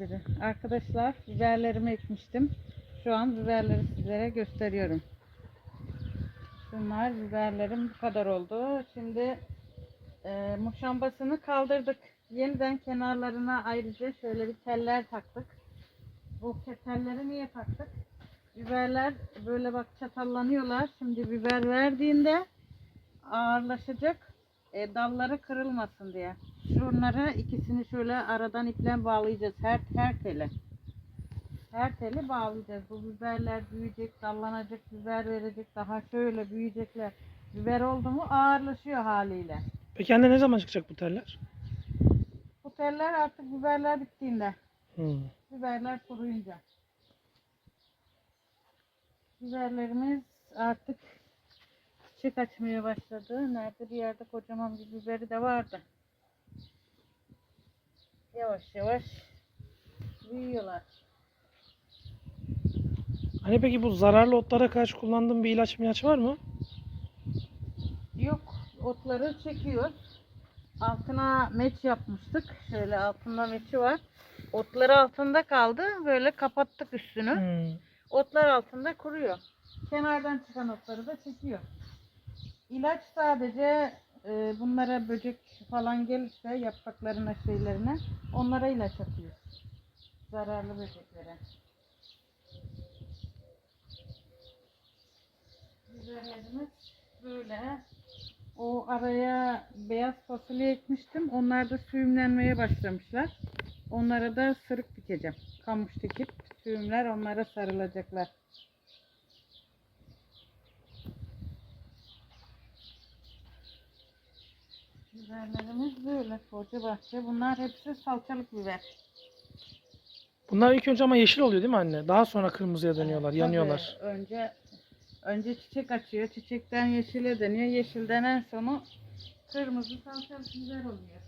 biri. Arkadaşlar biberlerimi ekmiştim. Şu an biberleri sizlere gösteriyorum. Bunlar biberlerim bu kadar oldu. Şimdi e, muşambasını kaldırdık. Yeniden kenarlarına ayrıca şöyle bir teller taktık. Bu telleri niye taktık? Biberler böyle bak çatallanıyorlar. Şimdi biber verdiğinde ağırlaşacak. E, dalları kırılmasın diye. Şunları ikisini şöyle aradan iple bağlayacağız. Her her tele. Her teli bağlayacağız. Bu biberler büyüyecek, dallanacak, biber verecek. Daha şöyle büyüyecekler. Biber oldu mu ağırlaşıyor haliyle. Peki anne ne zaman çıkacak bu teller? Bu teller artık biberler bittiğinde. Hmm. Biberler kuruyunca. Biberlerimiz artık çiçek açmaya başladı. Nerede bir yerde kocaman bir biberi de vardı. Yavaş yavaş büyüyorlar. Hani peki bu zararlı otlara karşı kullandığın bir ilaç ilaç var mı? Yok otları çekiyor. Altına meç yapmıştık. Şöyle altında meçi var. Otları altında kaldı. Böyle kapattık üstünü. Hmm. Otlar altında kuruyor. Kenardan çıkan otları da çekiyor. İlaç sadece e, bunlara böcek falan gelirse yapraklarına şeylerine onlara ilaç atıyor. Zararlı böceklere. Biberlerimiz böyle. O araya beyaz fasulye ekmiştim. Onlar da süğümlenmeye başlamışlar. Onlara da sırık dikeceğim. Kamış dikip süğümler onlara sarılacaklar. Biberlerimiz böyle koca bahçe. Bunlar hepsi salçalık biber. Bunlar ilk önce ama yeşil oluyor değil mi anne? Daha sonra kırmızıya dönüyorlar, Tabii, yanıyorlar. Önce önce çiçek açıyor. Çiçekten yeşile dönüyor. Yeşilden en sonu kırmızı salçalık biber oluyor.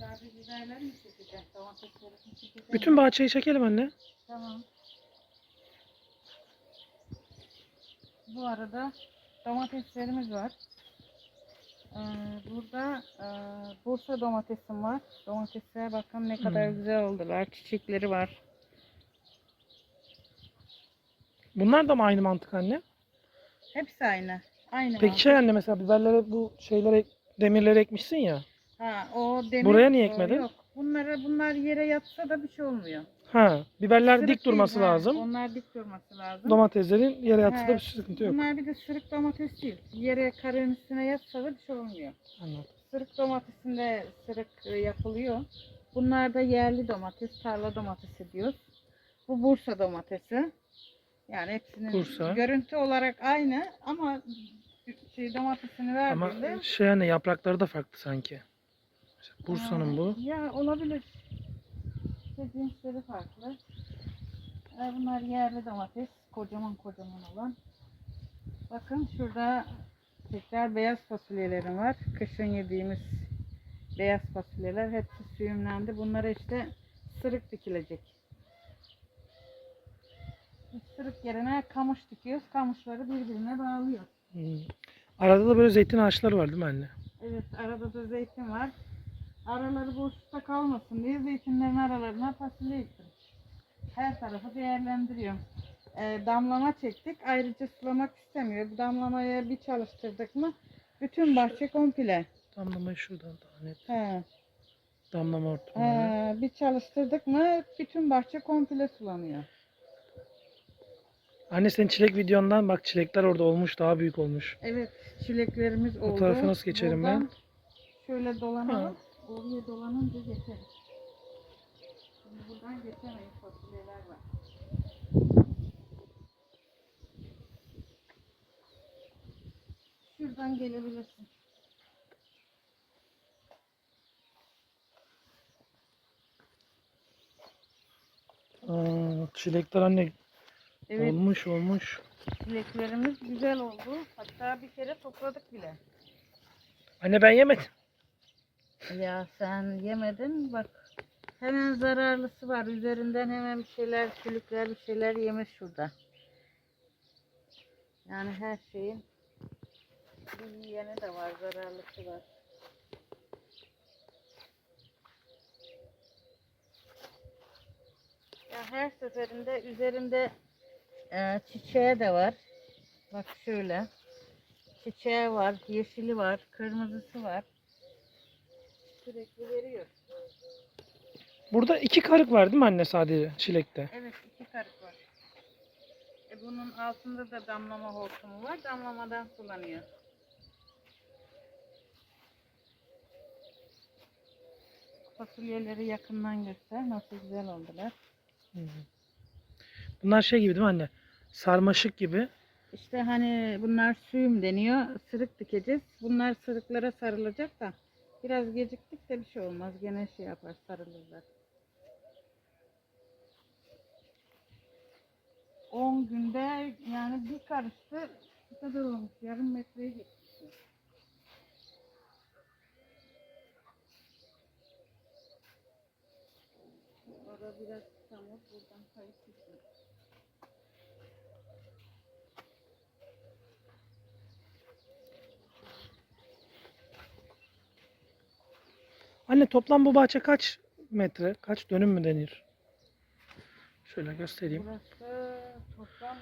Sadece biberleri mi çekeceğim? Domatesleri mi çekeceğim? Bütün bahçeyi çekelim anne. Tamam. Bu arada domateslerimiz var. Ee, burada e, Bursa domatesim var. Domatesler bakın ne kadar Hmm. güzel oldular. Çiçekleri var. Bunlar da mı aynı mantık anne? Hepsi aynı. Aynı Peki mantık. şey anne mesela biberlere bu şeylere demirleri ekmişsin ya. Ha, o demir, Buraya niye ekmedin? Yok. Bunlara bunlar yere yatsa da bir şey olmuyor. Ha, biberler Sırık dik değil, durması ha. lazım. Onlar dik durması lazım. Domateslerin yere yatsa da Ha, bir sıkıntı yok. Bunlar bir de sırık domates değil. Yere karın üstüne yatsa da bir şey olmuyor. Anladım. Sırık domatesinde sırık e, yapılıyor. Bunlar da yerli domates, tarla domatesi diyoruz. Bu Bursa domatesi. Yani hepsinin Bursa. görüntü olarak aynı ama şey domatesini Ama verdiğinde şey anne yaprakları da farklı sanki. Bursa'nın bu. Ya olabilir. İşte cinsleri farklı. E, Bunlar yerli domates. Kocaman kocaman olan. Bakın şurada tekrar beyaz fasulyelerim var. Kışın yediğimiz beyaz fasulyeler hepsi süyümlendi. Bunlara işte sırık dikilecek. Sırık yerine kamış dikiyoruz. Kamışları birbirine bağlıyor. Hmm. Arada da böyle zeytin ağaçları var değil mi anne? Evet arada da zeytin var. Araları boşlukta kalmasın diye zeytinlerin aralarına fasulye ektim. Her tarafı değerlendiriyorum. Ee, damlama çektik. Ayrıca sulamak istemiyor. Bu damlamaya bir çalıştırdık mı bütün bahçe komple. Damlamayı şuradan daha net. He. Damlama hortumları. Ee, bir çalıştırdık mı bütün bahçe komple sulanıyor. Anne senin çilek videondan bak çilekler orada olmuş daha büyük olmuş. Evet çileklerimiz oldu. tarafa nasıl geçerim ben? Buradan Şöyle dolanalım. Oraya dolanınca geçeriz. Şimdi buradan geçemeyiz fasulyeler var. Şuradan gelebilirsin. Aa, çilekler anne Evet olmuş olmuş. çileklerimiz güzel oldu. Hatta bir kere topladık bile. Anne ben yemedim. Ya sen yemedin bak. Hemen zararlısı var. Üzerinden hemen bir şeyler, çürükler bir şeyler yemiş şurada. Yani her şeyin Bir yiyeni de var, zararlısı var. Ya her seferinde üzerinde e, çiçeği de var. Bak şöyle. Çiçeği var, yeşili var, kırmızısı var. Sürekli veriyor. Burada iki karık var değil mi anne sadece çilekte? Evet iki karık var. E bunun altında da damlama hortumu var. Damlamadan sulanıyor. Fasulyeleri yakından göster. Nasıl güzel oldular. Hı hı. Bunlar şey gibi değil mi anne? Sarmaşık gibi. İşte hani bunlar suyum deniyor. Sırık dikeceğiz. Bunlar sırıklara sarılacak da biraz geciktik de bir şey olmaz. Gene şey yapar sarılırlar. 10 günde yani bir karıştı kadar olmuş. Yarım metreye geçti. Orada biraz çamur buradan Anne toplam bu bahçe kaç metre? Kaç dönüm mü denir? Şöyle göstereyim. Burası toplam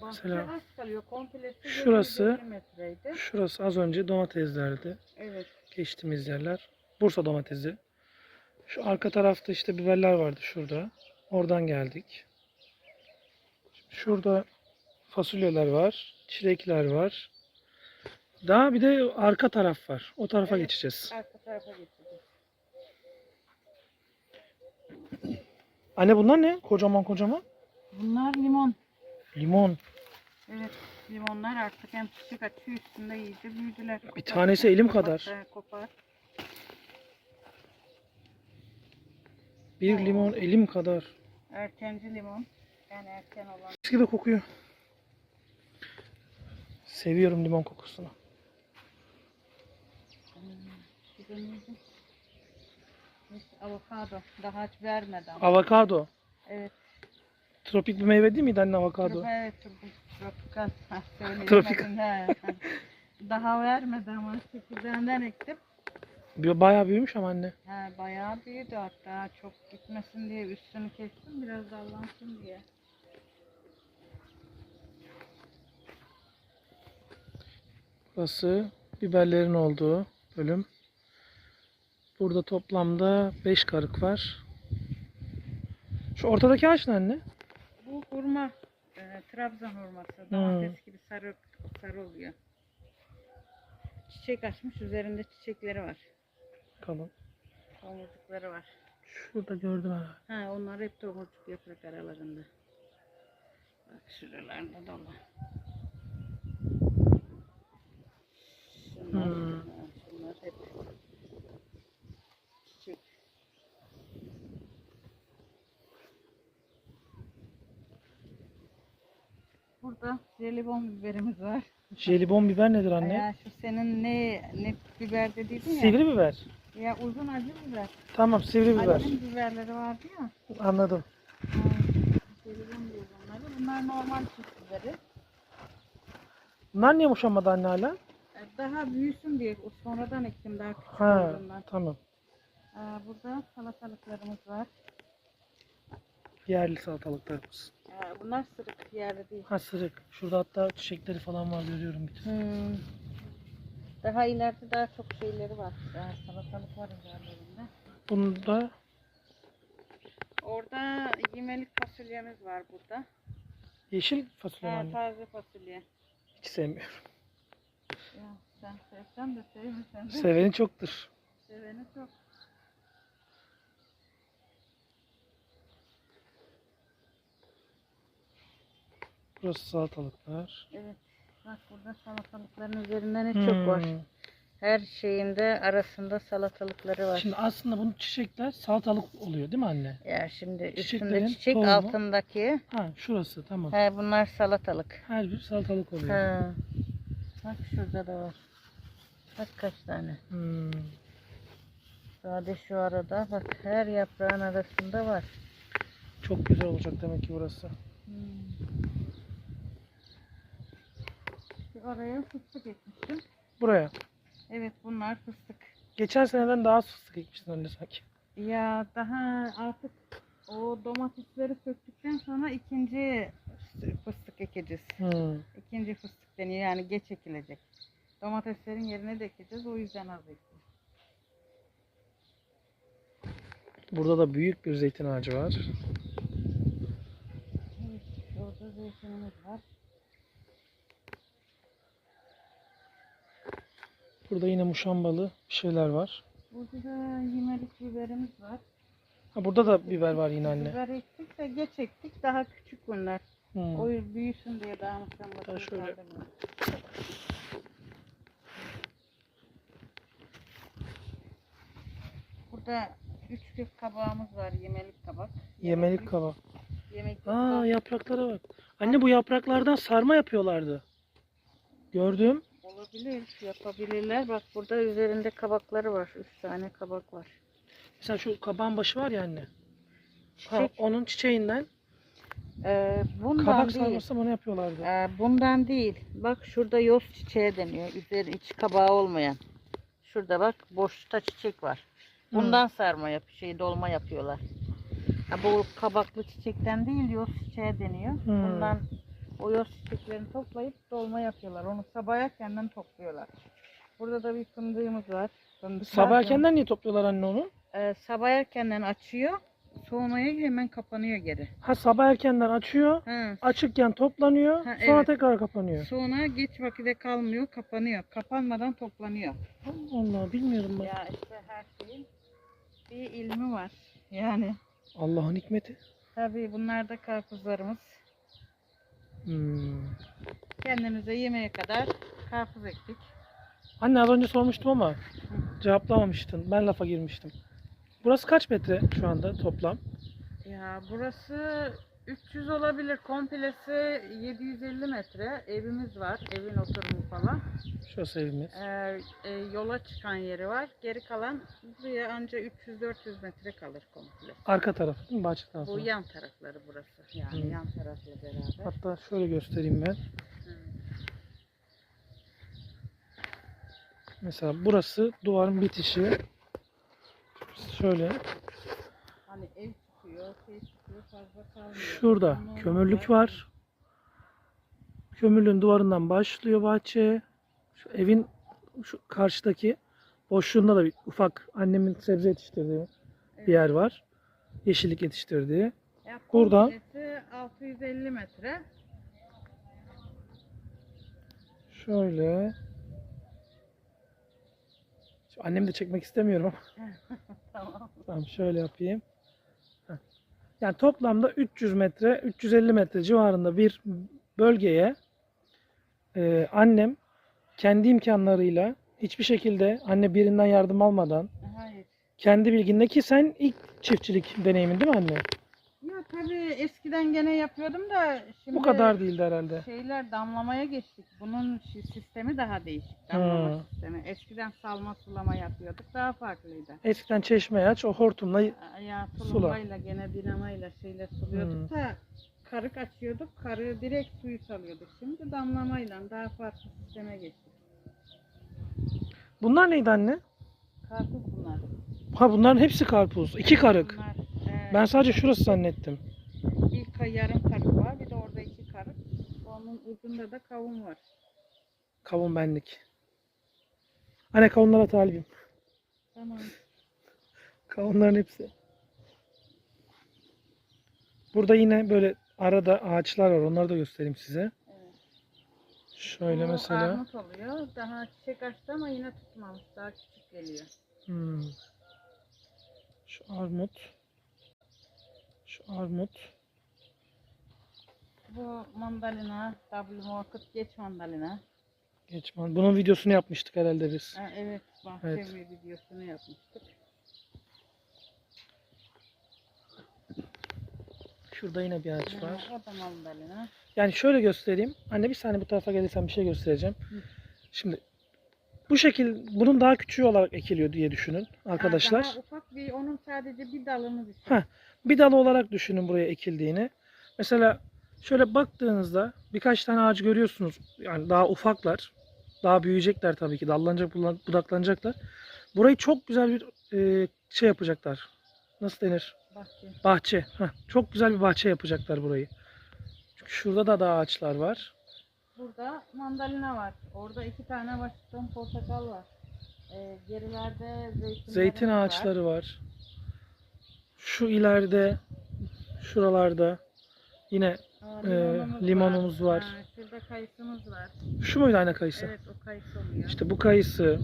bahçe Mesela az kalıyor. Komplesi şurası- 750 metreydi. Şurası az önce domateslerdi. Evet. Geçtiğimiz yerler. Bursa domatesi. Şu arka tarafta işte biberler vardı şurada. Oradan geldik. Şurada fasulyeler var. Çilekler var. Daha bir de arka taraf var. O tarafa Evet. geçeceğiz. Arka tarafa geçeceğiz. Anne bunlar ne? Kocaman kocaman. Bunlar limon. Limon. Evet. Limonlar artık hem çiçek açıyor üstünde iyice büyüdüler. Bir tanesi elim kadar. Kopar, Kopar. Bir limon elim kadar. Erkenci limon. Yani erken olan. Mis gibi kokuyor. Seviyorum limon kokusunu. Neyse, Avokado. Daha hiç vermeden. Avokado. Evet. Tropik bir meyve değil miydi anne avokado? Evet. tropik- Tropikal. Ha, söyleyemedim. Tropikal. He. Daha vermedi ama çekirdeğinden ektim. Bir- Bayağı büyümüş ama anne. He, bayağı büyüdü hatta çok gitmesin diye üstünü kestim biraz dallansın diye. Burası biberlerin olduğu bölüm. Burada toplamda 5 karık var. Şu ortadaki ağaç ne anne? Bu hurma, e, Trabzon hurması. Domates gibi sarı sarı oluyor. Çiçek açmış, üzerinde çiçekleri var. Bakalım. Tomurcukları var. Şurada gördüm herhalde. Ha, onlar hep tomurcuk yaprak aralarında. Bak şuralarda dolu. Şunlar, Hmm. ha, şunlar hep Burada jelibon biberimiz var. Jelibon biber nedir anne? Ya şu senin ne ne biber dediydin ya. Sivri biber. Ya uzun acı biber. Tamam sivri biber. Acının biberleri vardı ya. Anladım. Ha, jelibon diyor bunları. Bunlar normal süt biberi. Bunlar niye muşamadı anne hala? E, Daha büyüsün diye sonradan ektim daha küçük Ha olduğundan. tamam. Aa, burada salatalıklarımız var. Yerli salatalıklarımız. Bunlar sırık yerli değil. Ha sırık. Şurada hatta çiçekleri falan var görüyorum bir tane. Hmm. Daha ileride daha çok şeyleri var. Daha salatalık var üzerlerinde. Bunda Orada yemelik fasulyemiz var burada. yeşil fasulye Ha, taze fasulye. Hiç sevmiyorum. Ya sen sevsen de sevmesen de Seveni çoktur. seveni çok. Burası salatalıklar. Evet. Bak burada salatalıkların üzerinde ne çok var. Hmm. Her şeyinde arasında salatalıkları var. Şimdi aslında bunun çiçekler salatalık oluyor değil mi anne? ya şimdi üstünde çiçeklerin çiçek tohumu. altındaki Ha şurası tamam. he, bunlar salatalık. Her bir salatalık oluyor. Ha. Bak şurada da var. Bak kaç tane. Hmm. Sade şu arada bak her yaprağın arasında var. Çok güzel olacak demek ki burası. Araya fıstık ekmiştim. Buraya. Evet bunlar fıstık. Geçen seneden daha fıstık ekmiştin anne sanki. Ya daha artık o domatesleri söktükten sonra ikinci fıstık ekeceğiz. Hmm. İkinci fıstık deniyor yani geç ekilecek. Domateslerin yerine de ekeceğiz o yüzden az ektim. Burada da büyük bir zeytin ağacı var. Evet, orada zeytinimiz var. Burada yine muşambalı bir şeyler var. Burada da yemelik biberimiz var. Ha burada da biber var yine anne. Biber ektik de geç ektik daha küçük bunlar. Hmm. O büyüsün diye daha muşambasını Daha şöyle. Burada üç kök kabağımız var yemelik kabak. Yemelik kabak. Yemek Aa yapraklara bak. Anne bu yapraklardan sarma yapıyorlardı. Gördüm. Olabilir yapabilirler. Bak burada üzerinde kabakları var. Üç tane kabak var. Mesela şu kabağın başı var ya anne. Ha, Çiçek. onun çiçeğinden Ee, bundan kabak değil. sarması onu yapıyorlardı. Ee, bundan değil. Bak şurada yoz çiçeği deniyor. Üzeri iç kabağı olmayan. Şurada bak boşta çiçek var. Bundan sarma yap, şey dolma yapıyorlar. Ha, bu kabaklı çiçekten değil yoz çiçeği deniyor. Hmm. Bundan o yoz çiçeklerini toplayıp dolma yapıyorlar. Onu sabah erkenden topluyorlar. Burada da bir fındığımız var. Fındık Sabah erkenden niye topluyorlar anne onu? Ee, sabah erkenden açıyor. Soğumaya hemen kapanıyor geri. Ha sabah erkenden açıyor. Ha, Açıkken toplanıyor. Ha, sonra evet. tekrar kapanıyor. Sonra geç vakide kalmıyor, kapanıyor. Kapanmadan toplanıyor. Allah Allah bilmiyordum ben. Ya işte her şeyin bir ilmi var. Yani Allah'ın hikmeti. tabii bunlar da karpuzlarımız. Hmm. Kendimize yemeye kadar karpuz ektik. Anne az önce sormuştum ama cevaplamamıştın. Ben lafa girmiştim. Burası kaç metre şu anda toplam? Ya burası 300 olabilir. Komplesi 750 metre. Evimiz var. Evin oturumu falan. Şurası evimiz. Ee, e, yola çıkan yeri var. Geri kalan buraya anca 300-400 metre kalır komple. Arka tarafı değil mi? Bahçe tarafı. Bu yan tarafları burası. Yani Hı. yan tarafla beraber. Hatta şöyle göstereyim ben. Hı. Mesela burası duvarın bitişi. Şöyle. Hani ev şey fazla kalmıyor. Şurada Ama kömürlük var. Kömürlüğün duvarından başlıyor bahçe. Şu evin şu karşıdaki boşluğunda da bir ufak annemin sebze yetiştirdiği bir yer var. Yeşillik yetiştirdiği. Ya Burada- komplesi 650 metre. Şöyle. Şu annemi de çekmek istemiyorum ama. tamam. Tamam şöyle yapayım. Yani toplamda 300 metre, 350 metre civarında bir bölgeye e, annem kendi imkanlarıyla hiçbir şekilde anne birinden yardım almadan Hayır. kendi bilginle ki sen ilk çiftçilik deneyimin değil mi anne? Tabii eskiden gene yapıyordum da şimdi Bu kadar değildi herhalde. şeyler damlamaya geçtik. Bunun şi- sistemi daha değişik. Damlama Hı. sistemi. Eskiden salma sulama yapıyorduk. Daha farklıydı. Eskiden çeşme aç o hortumla Ya Sula. tulumbayla gene dinamayla şeyle suluyorduk da karık açıyorduk. Karığı direkt suyu salıyorduk. Şimdi damlamayla daha farklı sisteme geçtik. bunlar neydi anne? Karpuz bunlar. Ha bunların hepsi karpuz. iki karık. Bunlar, Ben sadece şurası zannettim. bir ka- yarım karık var. Bir de orada iki karık. Onun ucunda da kavun var. Kavun benlik. Anne kavunlara talibim. Tamam. Kavunların hepsi. Burada yine böyle arada ağaçlar var. Onları da göstereyim size. Evet. Şöyle Bu mesela. Armut oluyor. Daha çiçek açtı ama yine tutmamış. Daha küçük geliyor. Hmm. Şu armut. Armut. Bu mandalina, W Market geç mandalina. Geçman. Bunun videosunu yapmıştık herhalde biz. Ha, evet, bahçe Evet. videosunu yapmıştık. Şurada yine bir ağaç Ha, var. o da mandalina. Yani şöyle göstereyim. Anne bir saniye bu tarafa gelirsen bir şey göstereceğim. Hı. Şimdi bu şekil bunun daha küçüğü olarak ekiliyor diye düşünün arkadaşlar. daha ufak bir, onun sadece bir dalını düşün. Ha. Bir dal olarak düşünün buraya ekildiğini. Mesela şöyle baktığınızda birkaç tane ağaç görüyorsunuz. Yani daha ufaklar. Daha büyüyecekler tabii ki. Dallanacak, budaklanacaklar. Burayı çok güzel bir e, şey yapacaklar. Nasıl denir? Bahçe. Bahçe. Heh, çok güzel bir bahçe yapacaklar burayı. Çünkü şurada da daha ağaçlar var. Burada mandalina var. Orada iki tane Washington portakal var. Ee, gerilerde zeytin, Zeytin ağaçları var. Şu ileride, şuralarda yine Ee, limonumuz var. Ha, şurada kayısımız var. şu muydu ayna kayısı? Evet o kayısı oluyor. İşte bu kayısı.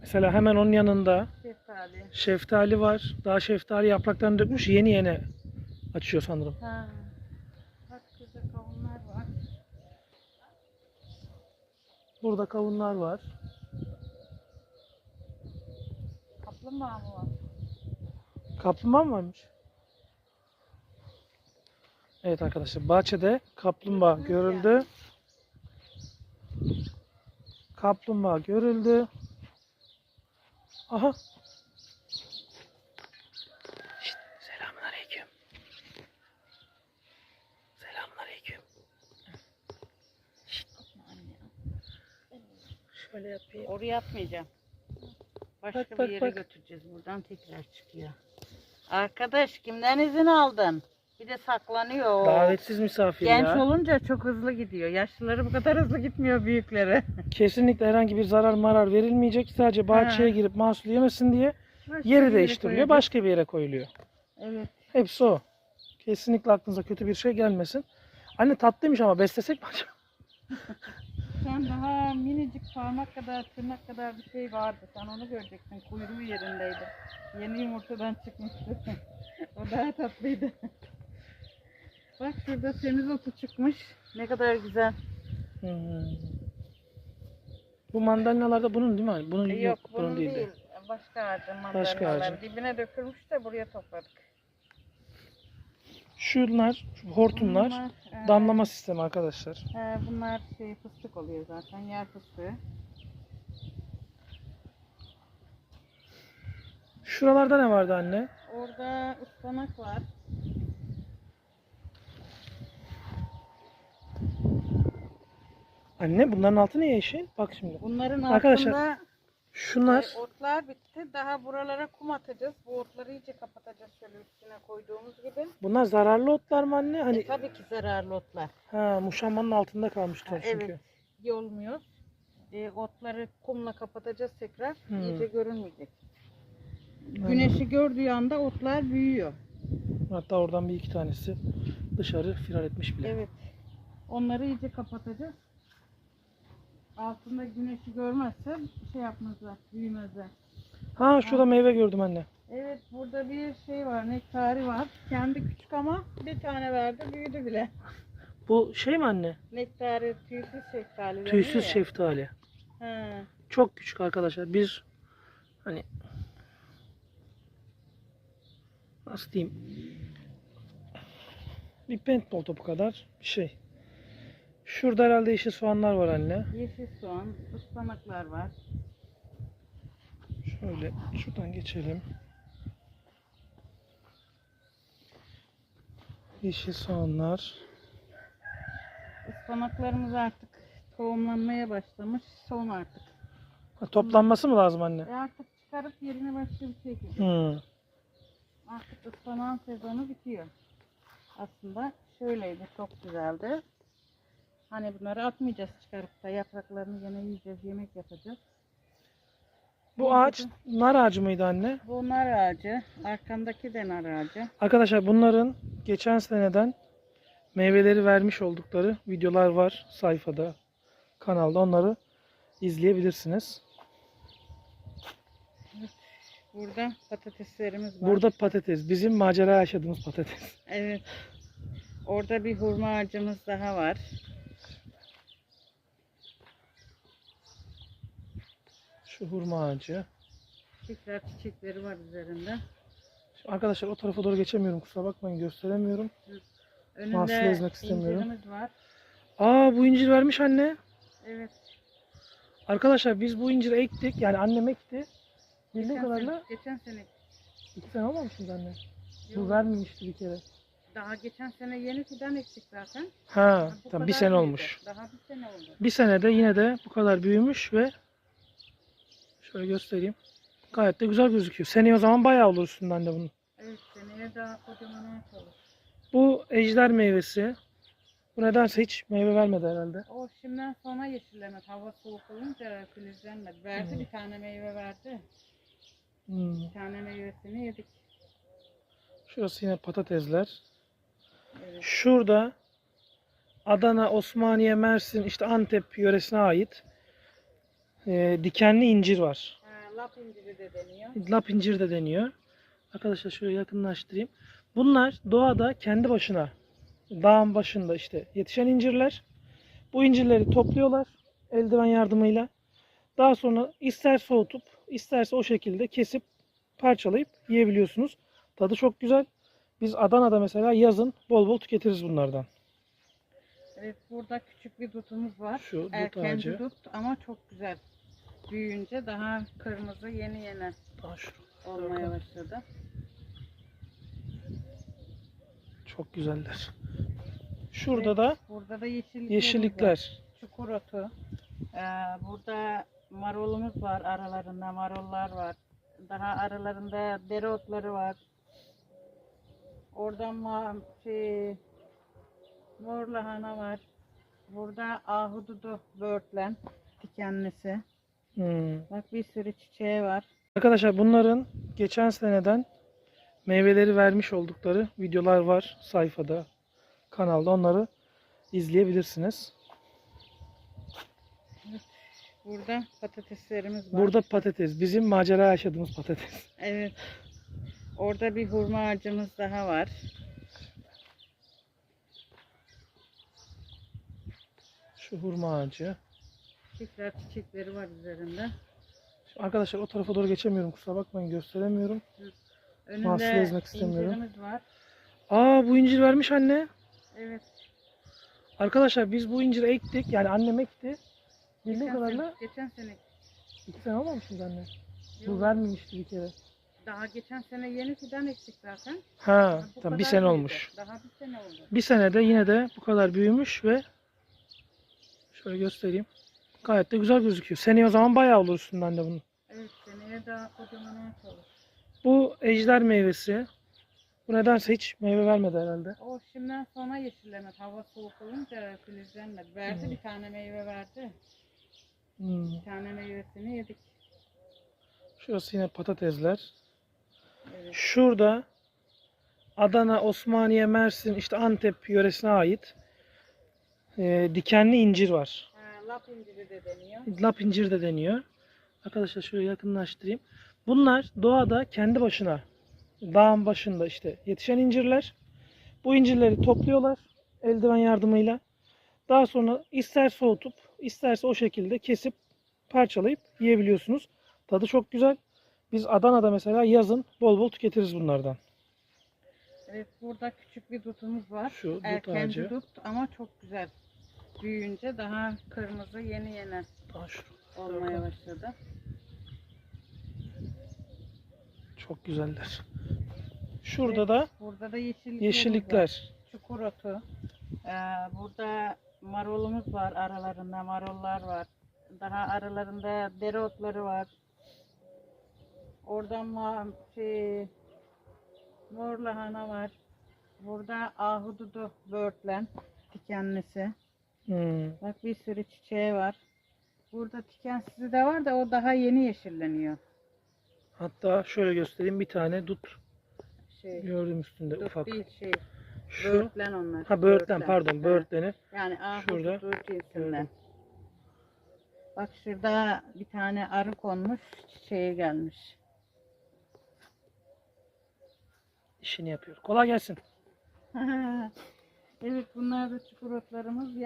Mesela hemen onun yanında Şeftali. şeftali var. Daha şeftali yapraklarını dökmüş. Yeni yeni açıyor sanırım. Ha. Bak şurada kavunlar var. Burada kavunlar var. Kaplumbağa mı var? Kaplumbağa mı varmış? Evet arkadaşlar bahçede kaplumbağa görüldü. Kaplumbağa görüldü. Aha. Şöyle yapayım. Oraya atmayacağım. Başka Bak, bir bak, yere bak. götüreceğiz. Buradan tekrar çıkıyor. Arkadaş kimden izin aldın? Bir de saklanıyor. Davetsiz misafir Genç ya. olunca çok hızlı gidiyor. Yaşlıları bu kadar hızlı gitmiyor büyükleri. Kesinlikle herhangi bir zarar marar verilmeyecek. Sadece bahçeye Ha. girip mahsul yemesin diye Başka yeri bir değiştiriliyor. Başka bir yere koyuluyor. Evet. Hepsi o. Kesinlikle aklınıza kötü bir şey gelmesin. Anne tatlıymış ama beslesek mi acaba? Sen daha minicik parmak kadar, tırnak kadar bir şey vardı. Sen onu göreceksin. Kuyruğu yerindeydi. Yeni yumurtadan çıkmıştı. o daha tatlıydı. Bak şurada semizotu çıkmış. Ne kadar güzel. Hmm. Bu mandalinalar da bunun değil mi? Bunun E, yok, bunun değil. değil. de. Başka ağacın Başka ağacın. Dibine dökülmüş de buraya topladık. Şunlar, şu hortumlar Bunlar, e, damlama sistemi arkadaşlar. e, bunlar şey fıstık oluyor zaten. Yer fıstığı. Şuralarda ne vardı anne? Orada ıspanak var. Anne bunların altı ne yeşil? Bak şimdi. Bunların Arkadaşlar, altında Şunlar e, otlar bitti. Daha buralara kum atacağız. Bu otları iyice kapatacağız şöyle üstüne koyduğumuz gibi. bunlar zararlı otlar mı anne? Hani E, tabii ki zararlı otlar. ha muşambanın altında kalmışlar Ha, çünkü. evet. Yolmuyor. E, otları kumla kapatacağız tekrar. Hmm. İyice görünmeyecek. Aynen. Güneşi gördüğü anda otlar büyüyor. Hatta oradan bir iki tanesi dışarı firar etmiş bile. Evet. Onları iyice kapatacağız. Altında güneşi görmezse şey yapmazlar, büyümezler. Ha şurada meyve gördüm anne. Evet burada bir şey var, nektari var. Kendi küçük ama bir tane verdi, büyüdü bile. Bu şey mi anne? Nektari tüysüz şeftali. Tüysüz şeftali. Ha. Çok küçük arkadaşlar. Bir hani nasıl diyeyim? Bir paintball topu kadar bir şey. Şurada herhalde yeşil soğanlar var anne. Yeşil soğan, ıspanaklar var. Şöyle şuradan geçelim. Yeşil soğanlar. Ispanaklarımız artık tohumlanmaya başlamış. Son artık. Ha, toplanması mı lazım anne? E artık çıkarıp yerine başka bir şey ekeceğiz. Hmm. Artık ıspanağın sezonu bitiyor. Aslında şöyleydi, çok güzeldi. Hani bunları atmayacağız çıkarıp da yapraklarını yine yiyeceğiz, yemek yapacağız. Bu ağaç nar ağacı mıydı anne? Bu nar ağacı, arkamdaki de nar ağacı. Arkadaşlar bunların geçen seneden meyveleri vermiş oldukları videolar var sayfada, kanalda. Onları izleyebilirsiniz. Burada patateslerimiz var. Burada patates. Bizim macera yaşadığımız patates. Evet. Orada bir hurma ağacımız daha var. Şu hurma ağacı. Tekrar çiçekleri var üzerinde. Şimdi arkadaşlar o tarafa doğru geçemiyorum. Kusura bakmayın gösteremiyorum. Mahsulü Önünde ezmek istemiyorum. incirimiz var. Aa bu incir vermiş anne. Evet. Arkadaşlar biz bu inciri ektik. Yani annem ekti. Bildiğim Geçen kadarıyla sene, geçen sene iki sene olmamış mıydı anne? Bu Yok. vermemişti bir kere. Daha geçen sene yeni fidan ektik zaten. Ha, Bu tamam bir kadar sene büyüdü. olmuş. Daha bir sene oldu. Bir senede yine de bu kadar büyümüş ve şöyle göstereyim. Gayet de güzel gözüküyor. Seneye o zaman bayağı olur üstünden de bunun. Evet seneye daha kocaman ağaç olur. Bu ejder meyvesi. Bu nedense hiç meyve vermedi herhalde. O şimdiden sonra yeşillemez. Hava soğuk olunca filizlenmedi. Verdi Hmm. bir tane meyve verdi. Hmm. Bir tane meyvesini yedik. Şurası yine patatesler. Evet. Şurada Adana, Osmaniye, Mersin, işte Antep yöresine ait e, dikenli incir var. Ha, lap inciri de deniyor. Lap incir de deniyor. Arkadaşlar şöyle yakınlaştırayım. Bunlar doğada kendi başına dağın başında işte yetişen incirler. Bu incirleri topluyorlar eldiven yardımıyla. Daha sonra ister soğutup isterse o şekilde kesip parçalayıp yiyebiliyorsunuz. Tadı çok güzel. Biz Adana'da mesela yazın bol bol tüketiriz bunlardan. Evet burada küçük bir dutumuz var. Şu dut Erkenci ağacı. dut ama çok güzel. Büyüyünce daha kırmızı yeni yeni olmaya başladı. Çok güzeller. Şurada da Burada da yeşilliklerimiz var. yeşillikler. Çukur otu. Ee, burada marolumuz var aralarında marollar var. Daha aralarında dereotları var. Oradan ma şey, mor lahana var. Burada ahududu böğürtlen dikenlisi. Hmm. Bak bir sürü çiçeği var. Arkadaşlar bunların geçen seneden meyveleri vermiş oldukları videolar var sayfada, kanalda. Onları izleyebilirsiniz. Burada patateslerimiz var. Burada patates. Bizim macera yaşadığımız patates. Evet. Orada bir hurma ağacımız daha var. Şu hurma ağacı. Çiçekler çiçekleri var üzerinde. Arkadaşlar o tarafa doğru geçemiyorum. Kusura bakmayın gösteremiyorum. Önünde ezmek istemiyorum. incirimiz var. Aa bu incir vermiş anne. Evet. Arkadaşlar biz bu inciri ektik. Yani annem ekti. Bildiğim Geçen kadarıyla sene, geçen sene. iki sene olmamış mıydı anne? Bu Yok, vermemişti bir kere. Daha geçen sene yeni fidan ektik zaten. Ha, Bu tamam bir kadar sene büyüdü. olmuş. Daha bir sene oldu. Bir senede yine de bu kadar büyümüş ve şöyle göstereyim. Gayet de güzel gözüküyor. Seneye o zaman bayağı olur üstünden de bunun. Evet seneye daha kocaman ağaç olur. Bu ejder meyvesi. Bu nedense hiç meyve vermedi herhalde. O şimdiden sonra yeşillemez. Hava soğuk olunca filizlenmedi. Verdi Hmm. bir tane meyve verdi. Hmm. Bir tane meyvesini yedik. Şurası yine patatesler. Evet. Şurada Adana, Osmaniye, Mersin, işte Antep yöresine ait e, dikenli incir var. Lap inciri de deniyor. Lap incir de deniyor. Arkadaşlar şöyle yakınlaştırayım. Bunlar doğada kendi başına dağın başında işte yetişen incirler. Bu incirleri topluyorlar eldiven yardımıyla. Daha sonra ister soğutup isterse o şekilde kesip parçalayıp yiyebiliyorsunuz. Tadı çok güzel. Biz Adana'da mesela yazın bol bol tüketiriz bunlardan. Evet burada küçük bir dutumuz var. Şu dut Erkenci ağacı. dut ama çok güzel. Büyüyünce daha kırmızı yeni yeni olmaya başladı. Çok güzeller. Şurada da Burada da yeşilliklerimiz var. yeşillikler. Çukur otu. Ee, burada marolumuz var aralarında marollar var. Daha aralarında dereotları var. Oradan ma şey, mor lahana var. Burada ahududu böğürtlen dikenlisi. Hmm. Bak bir sürü çiçeği var. Burada tikensizi de var da o daha yeni yeşilleniyor. Hatta şöyle göstereyim bir tane dut Şey, gördüm üstünde dut ufak. değil şey, Şu böğürtlen onlar. ha böğürtlen pardon Ha, böğürtleni. Yani Şurada cinsinden. gördüm. Bak şurada bir tane arı konmuş, çiçeği gelmiş. işini yapıyor. Kolay gelsin. evet bunlar da çukur otlarımız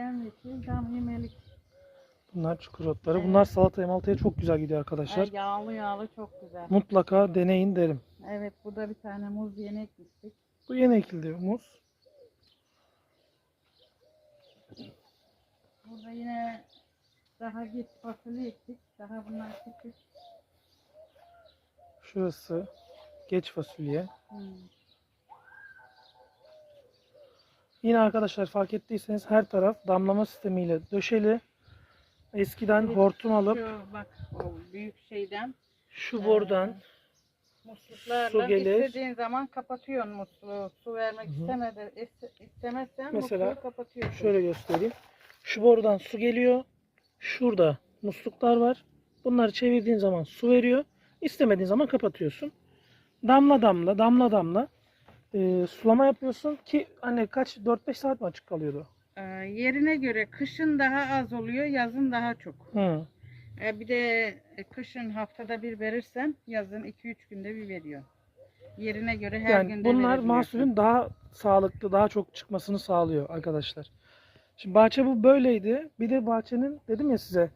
tam yemelik. Bunlar çukur otları. Evet. Bunlar salataya maltaya çok güzel gidiyor arkadaşlar. Ay, yağlı yağlı çok güzel. Mutlaka deneyin derim. Evet burada bir tane muz yeni ekmiştik. Bu yeni ekildi muz. Burada yine daha geç fasulye ektik. Daha bunlar küçük. Şurası geç fasulye. Hmm. Yine arkadaşlar fark ettiyseniz her taraf damlama sistemiyle döşeli. Eskiden Evet, hortum alıp Şu bak o büyük şeyden şu borudan musluklarla Su gelir. istediğin zaman kapatıyorsun musluğu. Su vermek Hı hı. istemedi, iste- istemezsen Mesela musluğu kapatıyorsun. şöyle göstereyim. Şu borudan su geliyor. Şurada musluklar var. Bunları çevirdiğin zaman su veriyor. İstemediğin zaman kapatıyorsun. Damla damla damla damla e, sulama yapıyorsun ki hani kaç 4-5 saat mi açık kalıyordu? Ee, yerine göre kışın daha az oluyor, yazın daha çok. Hı. Ee, bir de e, kışın haftada bir verirsen yazın 2-3 günde bir veriyor. Yerine göre her Yani günde bunlar mahsulün daha sağlıklı, daha çok çıkmasını sağlıyor arkadaşlar. Şimdi bahçe bu böyleydi. Bir de bahçenin dedim ya size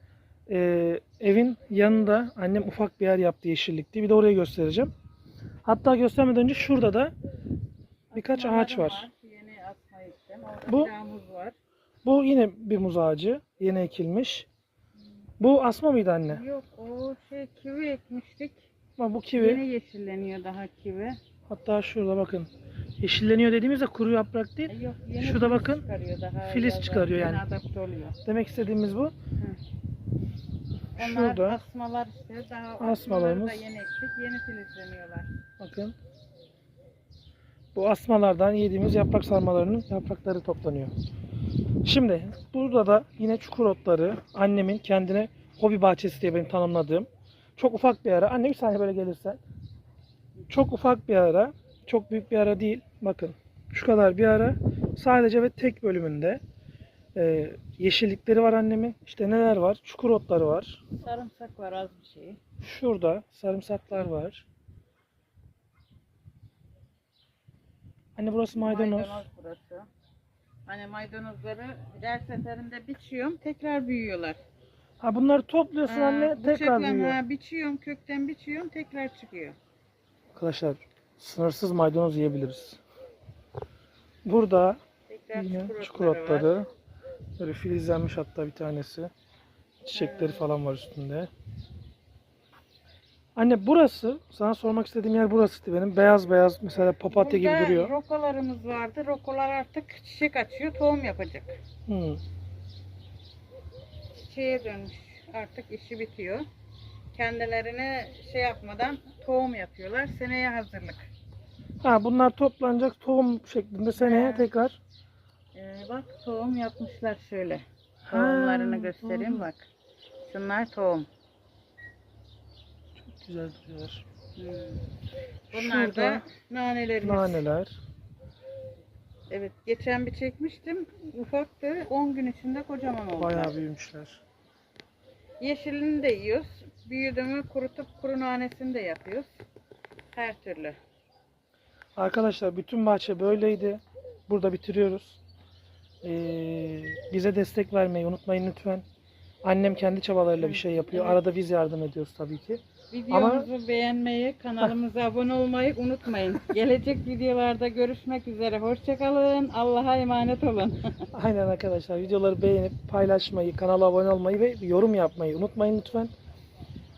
e, evin yanında annem ufak bir yer yaptı yeşillikti. Bir de orayı göstereceğim. Hatta göstermeden önce şurada da birkaç ağaç var. Yeni asma ektim. Bu- var. Bu yine bir muz ağacı. Yeni ekilmiş. Bu asma mıydı anne? Yok o şey kivi ekmiştik. Ama bu kivi. Yeni yeşilleniyor daha kivi. Hatta şurada bakın. Yeşilleniyor dediğimizde kuru yaprak E, değil. Yok, yeni Şurada filiz bakın, çıkarıyor daha filiz yaza çıkarıyor yeni yani. adapte oluyor. Demek istediğimiz bu. Onlar Şurada asmalar işte daha Asmalarımız. asmaları da yeni ektik. Yeni filizleniyorlar. Bakın. Bu asmalardan yediğimiz yaprak sarmalarının yaprakları toplanıyor. Şimdi burada da yine çukur otları annemin kendine hobi bahçesi diye benim tanımladığım çok ufak bir ara. Anne bir saniye böyle gelirsen. Çok ufak bir ara. Çok büyük bir ara değil. Bakın şu kadar bir ara. Sadece ve tek bölümünde e, yeşillikleri var annemin. İşte neler var? Çukur otları var. Sarımsak var az bir şey. Şurada sarımsaklar var. Anne burası maydanoz. burası. Hani maydanozları her seferinde biçiyorum tekrar büyüyorlar. Ha bunları topluyorsun Ha, anne tekrar bıçakla, büyüyor. ha, biçiyorum kökten biçiyorum tekrar çıkıyor. Arkadaşlar sınırsız maydanoz yiyebiliriz. Burada Tekrar yine çukur, otları var. otları. Böyle filizlenmiş hatta bir tanesi. Çiçekleri falan var üstünde. Anne burası, sana sormak istediğim yer burasıydı benim. Beyaz beyaz mesela papatya gibi Burada duruyor. rokalarımız vardı. Rokalar artık çiçek açıyor, tohum yapacak. Hmm. Çiçeğe dönmüş. Artık işi bitiyor. Kendilerine şey yapmadan tohum yapıyorlar. Seneye hazırlık. Ha bunlar toplanacak tohum şeklinde seneye Ha. tekrar. Ee, bak tohum yapmışlar şöyle. Tohumlarını göstereyim bak. Şunlar tohum. Güzel. Hmm. Bunlar Şurada da nanelerimiz. naneler. Evet, geçen bir çekmiştim. Ufaktı. 10 gün içinde kocaman oldu. Bayağı büyümüşler. Yeşilini de yiyoruz. Büyüdü mü kurutup kuru nanesini de yapıyoruz. Her türlü. Arkadaşlar bütün bahçe böyleydi. Burada bitiriyoruz. Ee, bize destek vermeyi unutmayın lütfen. Annem kendi çabalarıyla bir şey yapıyor. Arada biz yardım ediyoruz tabii ki. Videomuzu beğenmeyi, kanalımıza abone olmayı unutmayın. Gelecek videolarda görüşmek üzere. Hoşçakalın. Allah'a emanet olun. Aynen arkadaşlar videoları beğenip paylaşmayı, kanala abone olmayı ve yorum yapmayı unutmayın lütfen.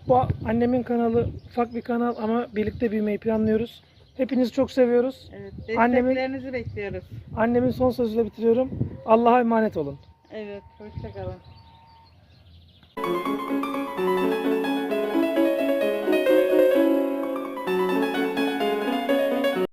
Bu annemin kanalı ufak bir kanal ama birlikte büyümeyi planlıyoruz. Hepinizi çok seviyoruz. Evet, Annemin- desteklerinizi bekliyoruz. Annemin son sözüyle bitiriyorum. Allah'a emanet olun. Evet, hoşçakalın.